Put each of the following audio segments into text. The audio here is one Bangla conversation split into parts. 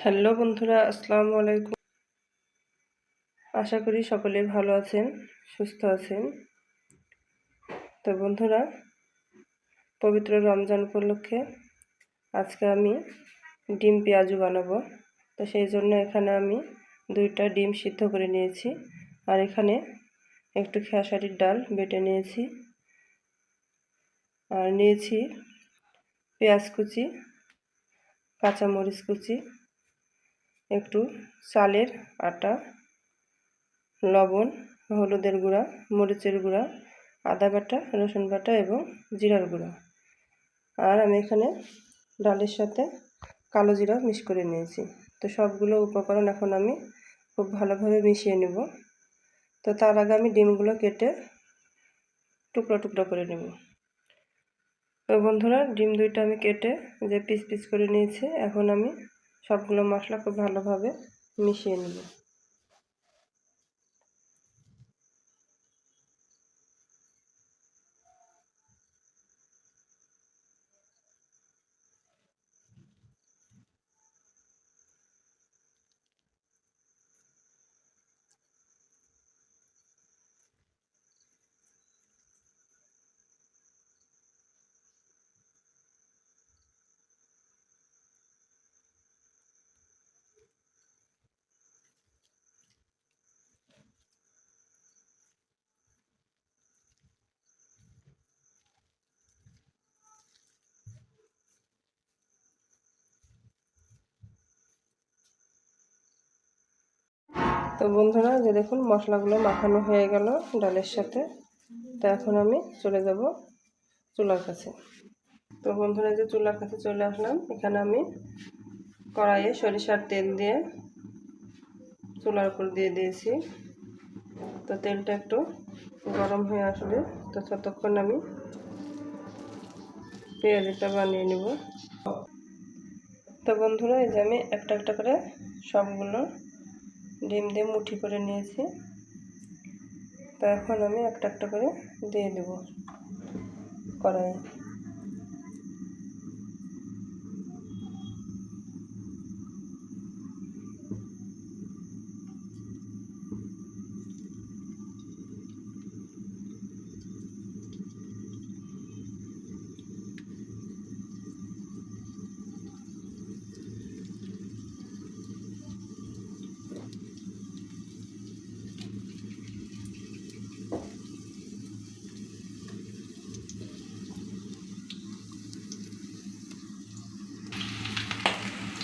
হ্যালো বন্ধুরা, আসসালামু আলাইকুম। আশা করি সকলে ভালো আছেন, সুস্থ আছেন। তো বন্ধুরা, পবিত্র রমজান উপলক্ষে আজকে আমি ডিম পেঁয়াজু বানাবো। তো সেই জন্য এখানে আমি দুইটা ডিম সিদ্ধ করে নিয়েছি। আর এখানে একটু খেসারির ডাল বেটে নিয়েছি। আর নিয়েছি পেঁয়াজ কুচি, কাঁচামরিচ কুচি একটু চালের আটা, লবণ, হলুদের গুঁড়া, মরিচের গুঁড়া, আদা বাটা, রসুন বাটা এবং জিরার গুঁড়া। আর আমি এখানে ডালের সাথে কালো জিরা মিক্স করে নিয়েছি। তো সবগুলো উপকরণ এখন আমি খুব ভালোভাবে মিশিয়ে নেব। তো তার আগে আমি ডিমগুলো কেটে টুকরো টুকরো করে নেব। তো বন্ধুরা, ডিম দুইটা আমি কেটে যে পিস পিস করে নিয়েছি, এখন আমি সবগুলো মশলা খুব ভালোভাবে মিশিয়ে নেব। তো বন্ধুরা যে দেখুন, মশলাগুলো মাখানো হয়ে গেল ডালের সাথে। তো এখন আমি চলে যাব চুলার কাছে। তো বন্ধুরা যে চুলার কাছে চলে আসলাম। এখানে আমি কড়াইয়ে সরিষার তেল দিয়ে চুলার উপর দিয়ে দিয়েছি। তো তেলটা একটু গরম হয়ে আসবে। তো ততক্ষণ আমি পেঁয়াজিটা বানিয়ে নেব। তো বন্ধুরা, এই যে আমি একটা একটা করে সবগুলো ডিম দিয়ে মুঠি করে নিয়েছি। তো এখন আমি একটা একটা করে দিয়ে দেব কড়াইয়ে।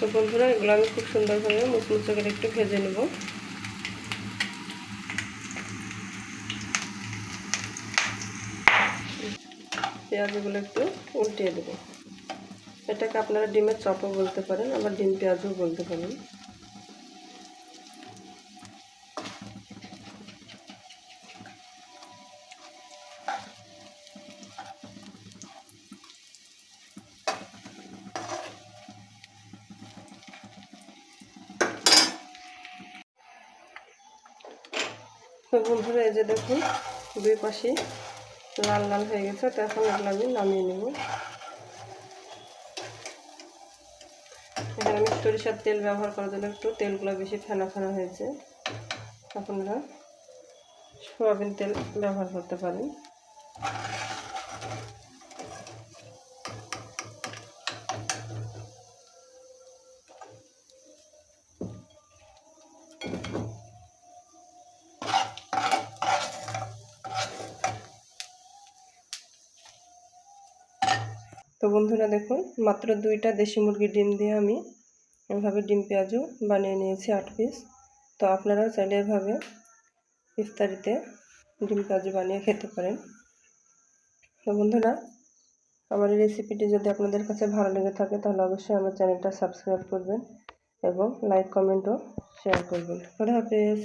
তো বন্ধুরা, এগুলো আমি খুব সুন্দরভাবে মুচমুচে করে একটু ভেজে নেব। পেঁয়াজগুলো একটু উল্টিয়ে দেবো। এটাকে আপনারা ডিমের চপও বলতে পারেন, আবার ডিম পেঁয়াজও বলতে পারেন। তো বন্ধুরা, এই যে দেখুন, দুই পাশে লাল লাল হয়ে গেছে, তো এখন এগুলো আমি নামিয়ে নেব। এখানে আমি সরিষার তেল ব্যবহার করার জন্য একটু তেলগুলো বেশি ফেনা ফেনা হয়েছে। আপনারা সোয়াবিন তেল ব্যবহার করতে পারেন। তো বন্ধুরা দেখুন, মাত্র দুইটা দেশি মুরগির ডিম দিয়ে আমি এভাবে ডিম পেঁয়াজও বানিয়ে নিয়েছি আট পিস। তো আপনারাও চাইলে এভাবে ইফতারিতে ডিম পেঁয়াজু বানিয়ে খেতে পারেন। তো বন্ধুরা, আমার এই রেসিপিটি যদি আপনাদের কাছে ভালো লেগে থাকে, তাহলে অবশ্যই আমার চ্যানেলটা সাবস্ক্রাইব করবেন এবং লাইক কমেন্টও শেয়ার করবেন। খোদা হাফেজ।